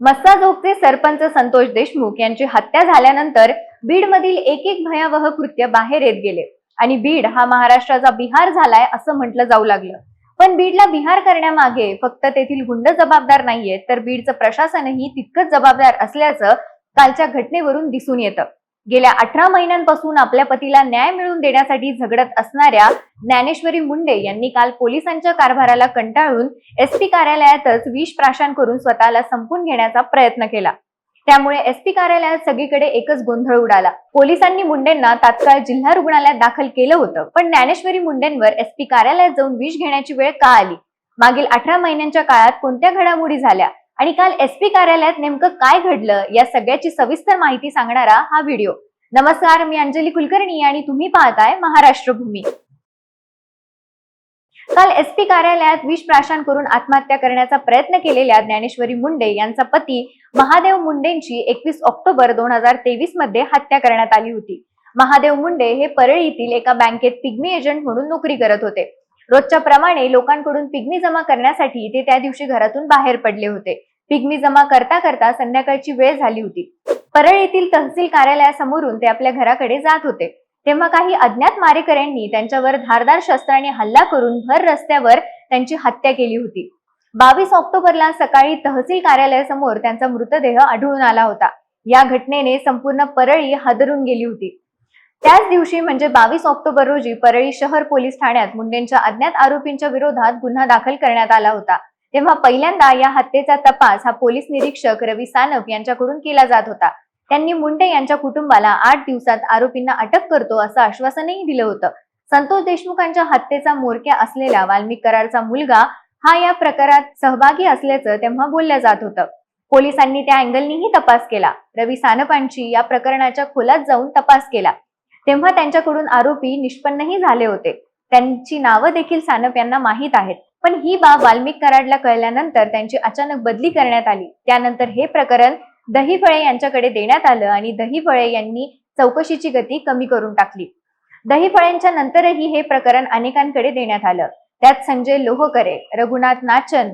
मस्साजोगचे सरपंच संतोष देशमुख यांची हत्या झाल्यानंतर बीडमधील एक एक भयावह कृत्य बाहेर येत गेले. आणि बीड हा महाराष्ट्राचा बिहार झालाय असं म्हटलं जाऊ लागलं. पण बीडला बिहार करण्यामागे फक्त तेथील गुंड जबाबदार नाहीये तर बीडचं प्रशासनही तितकंच जबाबदार असल्याचं कालच्या घटनेवरून दिसून येतं. गेल्या अठरा महिन्यांपासून आपल्या पतीला न्याय मिळवून देण्यासाठी झगडत असणाऱ्या ज्ञानेश्वरी मुंडे यांनी काल पोलिसांच्या कारभाराला कंटाळून एसपी कार्यालयातच विष प्राशन करून स्वतःला संपून घेण्याचा प्रयत्न केला. त्यामुळे एसपी कार्यालयात सगळीकडे एकच गोंधळ उडाला. पोलिसांनी मुंडेंना तात्काळ जिल्हा रुग्णालयात दाखल केलं होतं पण ज्ञानेश्वरी मुंडेंवर एसपी कार्यालयात जाऊन विष घेण्याची वेळ का आली? मागील अठरा महिन्यांच्या काळात कोणत्या घडामोडी झाल्या? आणि काल एसपी कार्यालयात नेमकं काय घडलं या सगळ्याची सविस्तर माहिती सांगणारा हा व्हिडिओ. नमस्कार मी अंजली कुलकर्णी आणि तुम्ही पाहताय महाराष्ट्र भूमी काल एसपी कार्यालयात विष प्राशन करून आत्महत्या करण्याचा प्रयत्न केलेल्या ज्ञानेश्वरी मुंडे यांचा पती महादेव मुंडेंची एकवीस ऑक्टोबर दोन हजार तेवीसमध्ये हत्या करण्यात आली होती. महादेव मुंडे हे परळीतील एका बँकेत पिग्मी एजंट म्हणून नोकरी करत होते. रोजच्या प्रमाणे लोकांकडून पिग्मी जमा करण्यासाठी ते त्या दिवशी घरातून बाहेर पडले होते. पिग्मी जमा करता करता संध्याकाळची वेळ झाली होती. परळीतील तहसील कार्यालयासमोरून ते आपल्या घराकडे जात होते. तेव्हा काही अज्ञात मारेकऱ्यांनी त्यांच्यावर धारदार शस्त्राने हल्ला करून भर रस्त्यावर त्यांची हत्या केली होती. बावीस ऑक्टोबरला सकाळी तहसील कार्यालयासमोर त्यांचा मृतदेह आढळून आला होता. या घटनेने संपूर्ण परळी हादरून गेली होती. त्याच दिवशी म्हणजे बावीस ऑक्टोबर रोजी परळी शहर पोलीस ठाण्यात मुंडेंच्या अज्ञात आरोपींच्या विरोधात गुन्हा दाखल करण्यात आला होता. तेव्हा पहिल्यांदा या हत्येचा तपास हा पोलीस निरीक्षक रवी सानप यांच्याकडून केला जात होता. त्यांनी मुंडे यांच्या कुटुंबाला आठ दिवसात आरोपींना अटक करतो असं आश्वासनही दिलं होतं. संतोष देशमुखांच्या हत्येचा मोरक्या असलेला वाल्मिक करारचा मुलगा हा या प्रकारात सहभागी असल्याचं तेव्हा बोललं जात होतं. पोलिसांनी त्या अँगलनीही तपास केला. रवी सानपांची या प्रकरणाच्या खोलात जाऊन तपास केला. तेव्हा त्यांच्याकडून आरोपी निष्पन्नही झाले होते. त्यांची नावं देखील सानप यांना माहीत आहेत. पण ही बाब वाल्मिक कराडला कळल्यानंतर त्यांची अचानक बदली करण्यात आली. त्यानंतर हे प्रकरण दहीफळे यांच्याकडे देण्यात आलं आणि दहीफळे यांनी चौकशीची गती कमी करून टाकली. दहीफळेंच्या नंतरही हे प्रकरण अनेकांकडे देण्यात आलं. त्यात संजय लोहकरे रघुनाथ नाचन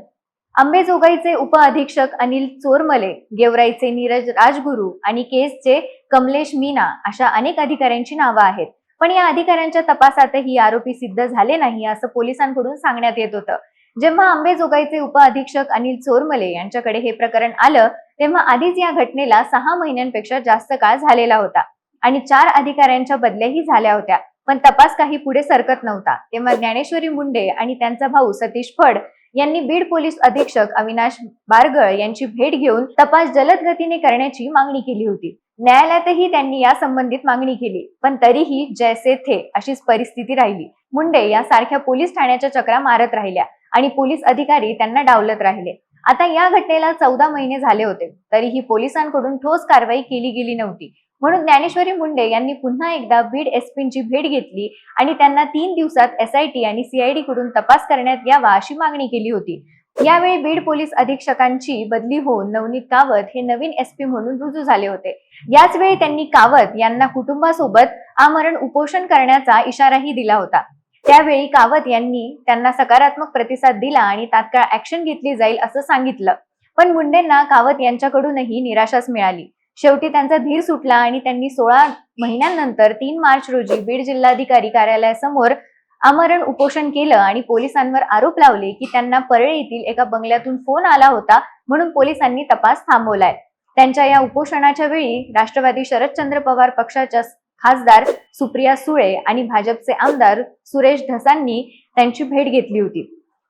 आंबेजोगाईचे उप अधीक्षक अनिल चोरमले गेवराईचे नीरज राजगुरू आणि केसचे कमलेश मीना अशा अनेक अधिकाऱ्यांची नावं आहेत. पण या अधिकाऱ्यांच्या तपासातही आरोपी सिद्ध झाले नाही असं पोलिसांकडून सांगण्यात येत होतं. जेव्हा आंबेजोगाईचे उप अधीक्षक अनिल चोरमले यांच्याकडे हे प्रकरण आलं तेव्हा आधीच या घटनेला सहा महिन्यांपेक्षा जास्त काळ झालेला होता आणि चार अधिकाऱ्यांच्या बदल्याही झाल्या होत्या. पण तपास काही पुढे सरकत नव्हता. तेव्हा ज्ञानेश्वरी मुंडे आणि त्यांचा भाऊ सतीश फड यांनी बीड पोलीस अधीक्षक अविनाश बारगळ यांची भेट घेऊन तपास जलद गतीने करण्याची मागणी केली होती. न्यायालयातही त्यांनी या संबंधित मागणी केली पण तरीही जैसे थे अशीच परिस्थिती राहिली. मुंडे या सारख्या पोलीस ठाण्याच्या चक्रा मारत राहिल्या आणि पोलीस अधिकारी त्यांना डावलत राहिले. आता या घटनेला चौदा महिने झाले होते तरीही पोलिसांकडून ठोस कारवाई केली गेली नव्हती. म्हणून ज्ञानेश्वरी मुंडे यांनी पुन्हा एकदा बीड एसपींची भेट घेतली आणि त्यांना तीन दिवसात एसआयटी आणि सीआयडी कडून तपास करण्यात यावा अशी मागणी केली होती. यावेळी बीड पोलीस अधीक्षकांची बदली होऊन नवनीत कावत हे नवीन एसपी म्हणून रुजू झाले होते. याच वेळी त्यांनी कावत यांना कुटुंबासोबत आमरण उपोषण करण्याचा इशाराही दिला होता. त्यावेळी कावत यांनी त्यांना सकारात्मक प्रतिसाद दिला आणि तात्काळ ऍक्शन घेतली जाईल असं सांगितलं. पण मुंडेंना कावत यांच्याकडूनही निराशाच मिळाली. शेवटी त्यांचा धीर सुटला आणि त्यांनी सोळा महिन्यांनंतर तीन मार्च रोजी बीड जिल्हाधिकारी कार्यालयासमोर आमरण उपोषण केलं आणि पोलिसांवर आरोप लावले की त्यांना परळी येथील एका बंगल्यातून फोन आला होता म्हणून पोलिसांनी तपास थांबवलाय. त्यांच्या या उपोषणाच्या वेळी राष्ट्रवादी शरदचंद्र पवार पक्षाच्या खासदार सुप्रिया सुळे आणि भाजपचे आमदार सुरेश धसांनी त्यांची भेट घेतली होती.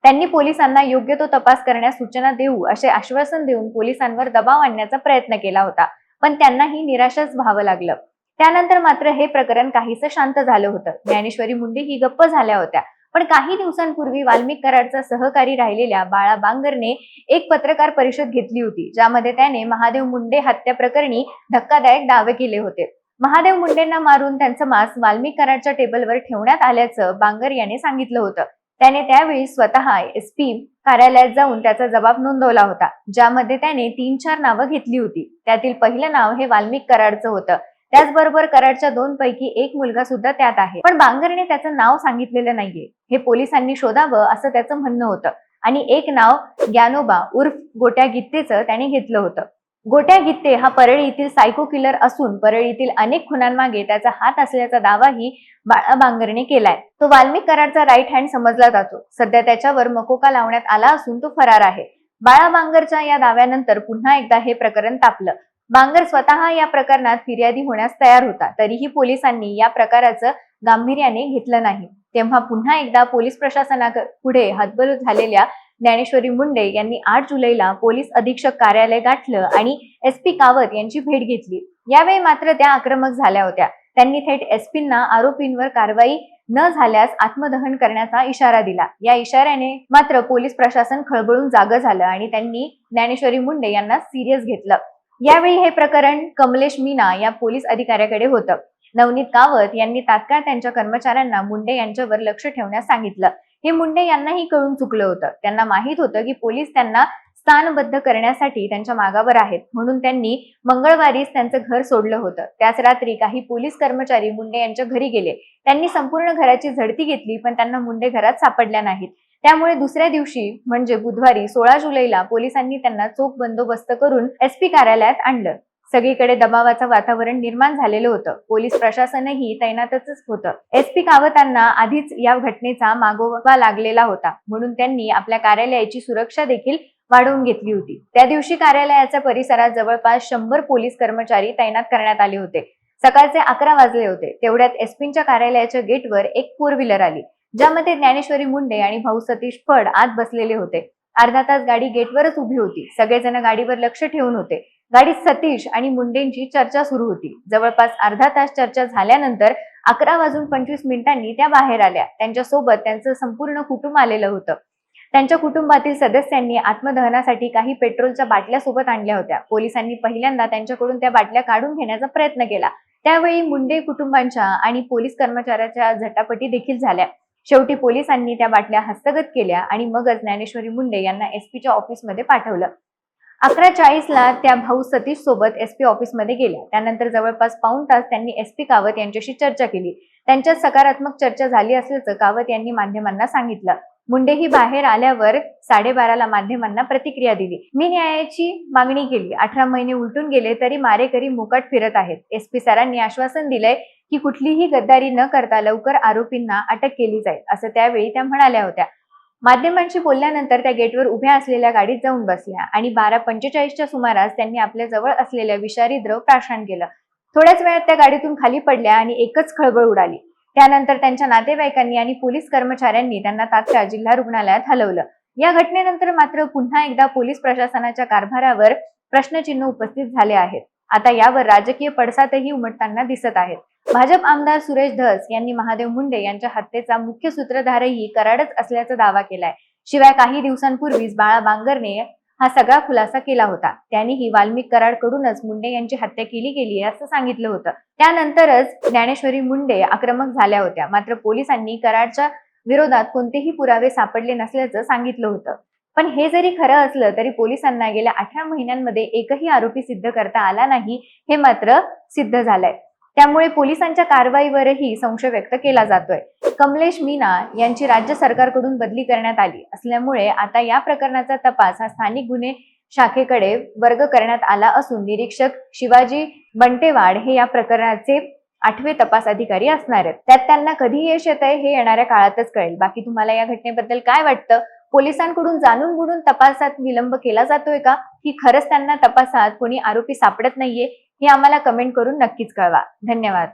त्यांनी पोलिसांना योग्य तो तपास करण्यास सूचना देऊ असे आश्वासन देऊन पोलिसांवर दबाव आणण्याचा प्रयत्न केला होता. पण त्यांनाही निराशाच व्हावं लागलं. त्यानंतर मात्र हे प्रकरण काहीसं शांत झालं होतं. ज्ञानेश्वरी मुंडे ही गप्प झाल्या होत्या. पण काही दिवसांपूर्वी वाल्मिक कराडचा सहकारी राहिलेल्या बाळा बांगरने एक पत्रकार परिषद घेतली होती ज्यामध्ये त्याने महादेव मुंडे हत्या प्रकरणी धक्कादायक दावे केले होते. महादेव मुंडेंना मारून त्यांचं मांस वाल्मिक कराडच्या टेबलवर ठेवण्यात आल्याचं बांगर याने सांगितलं होतं. त्याने त्यावेळी स्वतः एसपी कार्यालयात जाऊन त्याचा जबाब नोंदवला होता ज्यामध्ये त्याने तीन चार नावं घेतली होती. त्यातील पहिलं नाव हे वाल्मिक कराडचं होतं. त्याचबरोबर कराडच्या दोन पैकी एक मुलगा सुद्धा त्यात आहे. पण बांगरने त्याचं नाव सांगितलेलं नाहीये. हे पोलिसांनी शोधावं असं त्याचं म्हणणं होतं. आणि एक नाव ज्ञानोबा उर्फ गोट्या गित्तेचं त्याने घेतलं होतं. गोट्या गित्ते हा परळी येथील सायको किलर असून परळीतील अनेक खुनांमागे त्याचा हात असल्याचा दावाही बाळा बांगरने केलाय. तो वाल्मिक कराडचा राईट हँड समजला जातो. सध्या त्याच्यावर मकोका लावण्यात आला असून तो फरार आहे. बाळा बांगरच्या या दाव्यानंतर पुन्हा एकदा हे प्रकरण तापलं. बांगर स्वतः या प्रकरणात फिर्यादी होण्यास तयार होता. तरीही पोलिसांनी या प्रकाराचं गांभीर्याने घेतलं नाही. तेव्हा पुन्हा एकदा पोलीस प्रशासनापुढे हतबल झालेल्या ज्ञानेश्वरी मुंडे यांनी आठ जुलैला पोलीस अधीक्षक कार्यालय गाठलं आणि एस पी कावत यांची भेट घेतली. यावेळी मात्र त्या आक्रमक झाल्या होत्या. त्यांनी थेट एसपींना आरोपींवर कारवाई न झाल्यास आत्मदहन करण्याचा इशारा दिला. या इशाऱ्याने मात्र पोलीस प्रशासन खळबळून जागं झालं आणि त्यांनी ज्ञानेश्वरी मुंडे यांना सिरियस घेतलं. यावेळी हे प्रकरण कमलेश मीना या पोलीस अधिकाऱ्याकडे होतं. नवनीत कावत यांनी तात्काळ त्यांच्या कर्मचाऱ्यांना मुंडे यांच्यावर लक्ष ठेवण्यास सांगितलं. हे मुंडे यांनाही कळून चुकलं होतं. त्यांना माहीत होतं की पोलीस त्यांना स्थानबद्ध करण्यासाठी त्यांच्या मागावर आहेत. म्हणून त्यांनी मंगळवारीच त्यांचं घर सोडलं होतं. त्याच रात्री काही पोलीस कर्मचारी मुंडे यांच्या घरी गेले. त्यांनी संपूर्ण घराची झडती घेतली पण त्यांना मुंडे घरात सापडल्या नाहीत. त्यामुळे दुसऱ्या दिवशी म्हणजे बुधवारी सोळा जुलैला पोलिसांनी त्यांना चोख बंदोबस्त करून एसपी कार्यालयात आणलं. सगळीकडे दबावाचं वातावरण निर्माण झालेलं होतं. पोलीस प्रशासनही तैनातच होतं. एसपी कावतांना आधीच या घटनेचा मागोवा लागलेला होता. म्हणून त्यांनी आपल्या कार्यालयाची सुरक्षा देखील वाढवून घेतली होती. त्या दिवशी कार्यालयाच्या परिसरात जवळपास शंभर पोलीस कर्मचारी तैनात करण्यात आले होते. सकाळचे अकरा वाजले होते. तेवढ्यात एसपींच्या कार्यालयाच्या गेटवर एक फोर व्हीलर आली ज्यामध्ये ज्ञानेश्वरी मुंडे आणि भाऊ सतीश फड आत बसलेले होते. अर्धा तास गाडी गेटवरच उभी होती. सगळेजण गाडीवर लक्ष ठेवून होते. गाडीत सतीश आणि मुंडेंची चर्चा सुरू होती. जवळपास अर्धा तास चर्चा झाल्यानंतर अकरा वाजून पंचवीस मिनिटांनी त्या बाहेर आल्या. त्यांच्यासोबत त्यांचं संपूर्ण कुटुंब आलेलं होतं. त्यांच्या कुटुंबातील सदस्यांनी आत्मदहनासाठी काही पेट्रोलच्या बाटल्या सोबत आणल्या होत्या. पोलिसांनी पहिल्यांदा त्यांच्याकडून त्या बाटल्या काढून घेण्याचा प्रयत्न केला. त्यावेळी मुंडे कुटुंबांच्या आणि पोलीस कर्मचाऱ्याच्या झटापटी देखील झाल्या. शेवटी पोलिसांनी त्या बाटल्या हस्तगत केल्या आणि मगच ज्ञानेश्वरी मुंडे यांना एसपीच्या ऑफिसमध्ये पाठवलं. अकरा चाळीसला त्या भाऊ सतीश सोबत एसपी ऑफिसमध्ये गेल्या. त्यानंतर जवळपास पाऊण तास त्यांनी एसपी कावत यांच्याशी चर्चा केली. त्यांच्यात सकारात्मक चर्चा झाली असल्याचं कावत यांनी माध्यमांना सांगितलं. मुंडेही बाहेर आल्यावर साडेबाराला माध्यमांना प्रतिक्रिया दिली. मी न्यायाची मागणी केली. अठरा महिने उलटून गेले तरी मारेकरी मुकाट फिरत आहेत. एसपी सरांनी आश्वासन दिलंय की कुठलीही गद्दारी न करता लवकर आरोपींना अटक केली जाईल असं त्यावेळी त्या म्हणाल्या होत्या. माध्यमांशी बोलल्यानंतर त्या गेटवर उभ्या असलेल्या गाडीत जाऊन बसल्या आणि बारा पंचेचाळीसच्या सुमारास त्यांनी आपल्या जवळ असलेल्या विषारी द्रव प्राशन केलं. थोड्याच वेळात त्या गाडीतून खाली पडल्या आणि एकच खळबळ उडाली. त्यानंतर त्यांच्या नातेवाईकांनी आणि पोलीस कर्मचाऱ्यांनी त्यांना तात्काळ जिल्हा रुग्णालयात हलवलं. या घटनेनंतर मात्र पुन्हा एकदा पोलीस प्रशासनाच्या कारभारावर प्रश्नचिन्ह उपस्थित झाले आहेत. आता यावर राजकीय पडसादही उमटताना दिसत आहेत. भाजप आमदार सुरेश धस यांनी महादेव मुंडे यांच्या हत्येचा मुख्य सूत्रधारही कराडच असल्याचा दावा केलाय. शिवाय काही दिवसांपूर्वीच बाळा बांगरने हा सगळा खुलासा केला होता. त्यांनीही वाल्मिक कराडकडूनच मुंडे यांची हत्या केली गेली असं सांगितलं होतं. त्यानंतरच ज्ञानेश्वरी मुंडे आक्रमक झाल्या होत्या. मात्र पोलिसांनी कराडच्या विरोधात कोणतेही पुरावे सापडले नसल्याचं सांगितलं होतं. पण हे जरी खरं असलं तरी पोलिसांना गेल्या अठरा महिन्यांमध्ये एकही आरोपी सिद्ध करता आला नाही हे मात्र सिद्ध झालंय. त्यामुळे पोलिसांच्या कारवाईवरही संशय व्यक्त केला जातोय. कमलेश मीना यांची राज्य सरकारकडून बदली करण्यात आली असल्यामुळे आता या प्रकरणाचा तपास हा स्थानिक गुन्हे शाखेकडे वर्ग करण्यात आला असून निरीक्षक शिवाजी बंटेवाड हे या प्रकरणाचे आठवे तपास अधिकारी असणार आहेत. त्यात त्यांना कधी यश येत आहे हे येणाऱ्या काळातच कळेल. बाकी तुम्हाला या घटनेबद्दल काय वाटतं? पोलिसांकडून जाणून बुडून तपासात विलंब केला जातोय का? की खरंच त्यांना तपासात कोणी आरोपी सापडत नाहीये? हे आम्हाला कमेंट करून नक्कीच कळवा. धन्यवाद.